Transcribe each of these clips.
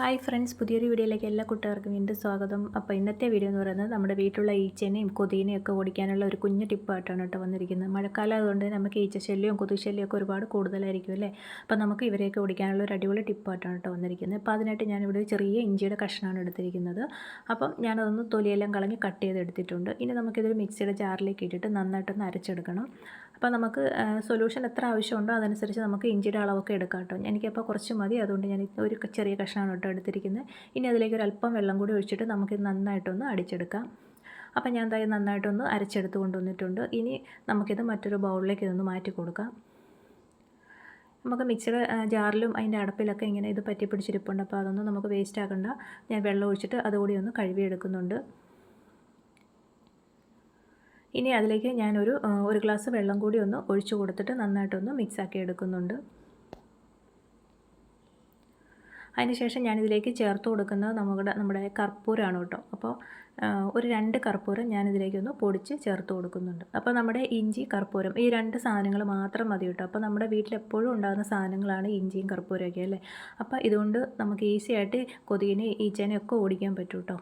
Hi friends പുതിയൊരു വീഡിയോയിലേക്ക് എല്ലാ കുട്ടികൾക്കും വീണ്ടും സ്വാഗതം. അപ്പോൾ ഇന്നത്തെ വീഡിയോ എന്ന് പറയുന്നത് നമ്മുടെ വീട്ടിലുള്ള ഈച്ചേനെയും കൊതുകിനെയും ഒക്കെ ഓടിക്കാനുള്ള ഒരു കുഞ്ഞു ടിപ്പായിട്ടാണ് കേട്ടോ വന്നിരിക്കുന്നത്. മഴക്കാലം അതുകൊണ്ട് നമുക്ക് ഈച്ച ശല്യവും കൊതുക് ശല്യവും ഒക്കെ ഒരുപാട് കൂടുതലായിരിക്കും അല്ലേ? അപ്പോൾ നമുക്ക് ഇവരെയൊക്കെ ഓടിക്കാനുള്ള ഒരു അടിപൊളി ടിപ്പായിട്ടാണ് കേട്ടോ വന്നിരിക്കുന്നത്. അപ്പോൾ അതിനായിട്ട് ഞാനിവിടെ ചെറിയ ഇഞ്ചിയുടെ കഷ്ണമാണ് എടുത്തിരിക്കുന്നത്. അപ്പം ഞാനതൊന്ന് തൊലിയെല്ലാം കളഞ്ഞ് കട്ട് ചെയ്ത് എടുത്തിട്ടുണ്ട് ഇനി നമുക്കിതൊരു മിക്സിയുടെ ജാറിലേക്ക് ഇട്ടിട്ട് നന്നായിട്ടൊന്ന് അരച്ചെടുക്കണം. അപ്പോൾ നമുക്ക് സൊല്യൂഷൻ എത്ര ആവശ്യമുണ്ടോ അതനുസരിച്ച് നമുക്ക് ഇഞ്ചിയുടെ അളവൊക്കെ എടുക്കാം കേട്ടോ. എനിക്കപ്പോൾ കുറച്ച് മതി അതുകൊണ്ട് ഞാൻ ഒരു ചെറിയ കഷ്ണമാണ് കേട്ടോ എടുത്തിരിക്കുന്നത്. ഇനി അതിലേക്ക് ഒരു അല്പം വെള്ളം കൂടി ഒഴിച്ചിട്ട് നമുക്കിത് നന്നായിട്ടൊന്ന് അടിച്ചെടുക്കാം. അപ്പോൾ ഞാൻ എന്തായാലും നന്നായിട്ടൊന്ന് അരച്ചെടുത്ത് കൊണ്ടുവന്നിട്ടുണ്ട്. ഇനി നമുക്കിത് മറ്റൊരു ബൗളിലേക്ക് ഇതൊന്ന് മാറ്റി കൊടുക്കാം. നമുക്ക് മിക്സർ ജാറിലും അതിന്റെ അടപ്പിലൊക്കെ ഇങ്ങനെ ഇത് പറ്റി പിടിച്ചിരിപ്പുണ്ട് അപ്പോൾ അതൊന്നും നമുക്ക് വേസ്റ്റ് ആക്കണ്ട. ഞാൻ വെള്ളം ഒഴിച്ചിട്ട് അതുകൂടി ഒന്ന് കഴുകിയെടുക്കുന്നുണ്ട്. ഇനി അതിലേക്ക് ഞാനൊരു ഒരു ഗ്ലാസ് വെള്ളം കൂടി ഒന്ന് ഒഴിച്ചു കൊടുത്തിട്ട് നന്നായിട്ടൊന്ന് മിക്സാക്കി എടുക്കുന്നുണ്ട്. അതിനുശേഷം ഞാനിതിലേക്ക് ചേർത്ത് കൊടുക്കുന്നത് നമ്മുടെ നമ്മുടെ കർപ്പൂരമാണ് കേട്ടോ. അപ്പോൾ ഒരു രണ്ട് കർപ്പൂരം ഞാനിതിലേക്കൊന്ന് പൊടിച്ച് ചേർത്ത് കൊടുക്കുന്നുണ്ട്. അപ്പോൾ നമ്മുടെ ഇഞ്ചി കർപ്പൂരം ഈ രണ്ട് സാധനങ്ങൾ മാത്രം മതി കേട്ടോ. അപ്പോൾ നമ്മുടെ വീട്ടിലെപ്പോഴും ഉണ്ടാകുന്ന സാധനങ്ങളാണ് ഇഞ്ചിയും കർപ്പൂരമൊക്കെ അല്ലേ? അപ്പോൾ ഇതുകൊണ്ട് നമുക്ക് ഈസി ആയിട്ട് കൊതുകിനെ ഈച്ചേനെ ഒക്കെ ഓടിക്കാൻ പറ്റും കേട്ടോ.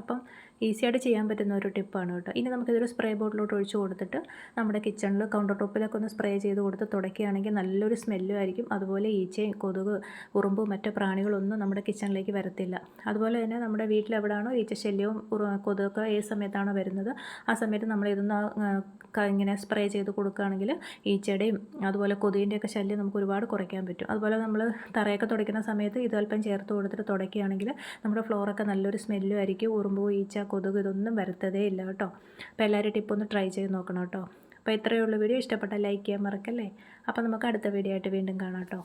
അപ്പം ഈസി ആയിട്ട് ചെയ്യാൻ പറ്റുന്ന ഒരു ടിപ്പാണ് കേട്ടോ. ഇനി നമുക്കിതൊരു സ്പ്രേ ബോട്ടിലോട്ട് ഒഴിച്ച് കൊടുത്തിട്ട് നമ്മുടെ കിച്ചണിൽ കൗണ്ടർ ടോപ്പിലൊക്കെ ഒന്ന് സ്പ്രേ ചെയ്ത് കൊടുത്ത് തുടക്കുകയാണെങ്കിൽ നല്ലൊരു സ്മെല്ലും ആയിരിക്കും. അതുപോലെ ഈച്ചയും കൊതുക് ഉറുമ്പും മറ്റ് പ്രാണികളൊന്നും നമ്മുടെ കിച്ചണിലേക്ക് വരത്തില്ല. അതുപോലെ തന്നെ നമ്മുടെ വീട്ടിലെവിടാണോ ഈച്ച ശല്യവും കൊതുകൊക്കെ ഏത് സമയത്താണോ വരുന്നത് ആ സമയത്ത് നമ്മൾ ഇതൊന്ന് ഇങ്ങനെ സ്പ്രേ ചെയ്ത് കൊടുക്കുകയാണെങ്കിൽ ഈച്ചയുടെയും അതുപോലെ കൊതുകിന്റെയൊക്കെ ശല്യം നമുക്ക് ഒരുപാട് കുറയ്ക്കാൻ പറ്റും. അതുപോലെ നമ്മൾ തറയൊക്കെ തുടയ്ക്കുന്ന സമയത്ത് ഇതൽപ്പം ചേർത്ത് കൊടുത്തിട്ട് തുടയ്ക്കുകയാണെങ്കിൽ നമ്മുടെ ഫ്ലോറൊക്കെ നല്ലൊരു സ്മെല്ലും ആയിരിക്കും. ഉറുമ്പ് ഈച്ച കൊതുക് ഇതൊന്നും വരുത്തതേ ഇല്ല കേട്ടോ. അപ്പോൾ എല്ലാവരും ടിപ്പ് ഒന്ന് ട്രൈ ചെയ്ത് നോക്കണം കേട്ടോ. അപ്പോൾ ഇത്രയേ ഉള്ളൂ വീഡിയോ ഇഷ്ടപ്പെട്ട ലൈക്ക് ചെയ്യാൻ മറക്കല്ലേ? അപ്പോൾ നമുക്ക് അടുത്ത വീഡിയോ ആയിട്ട് വീണ്ടും കാണാം കേട്ടോ.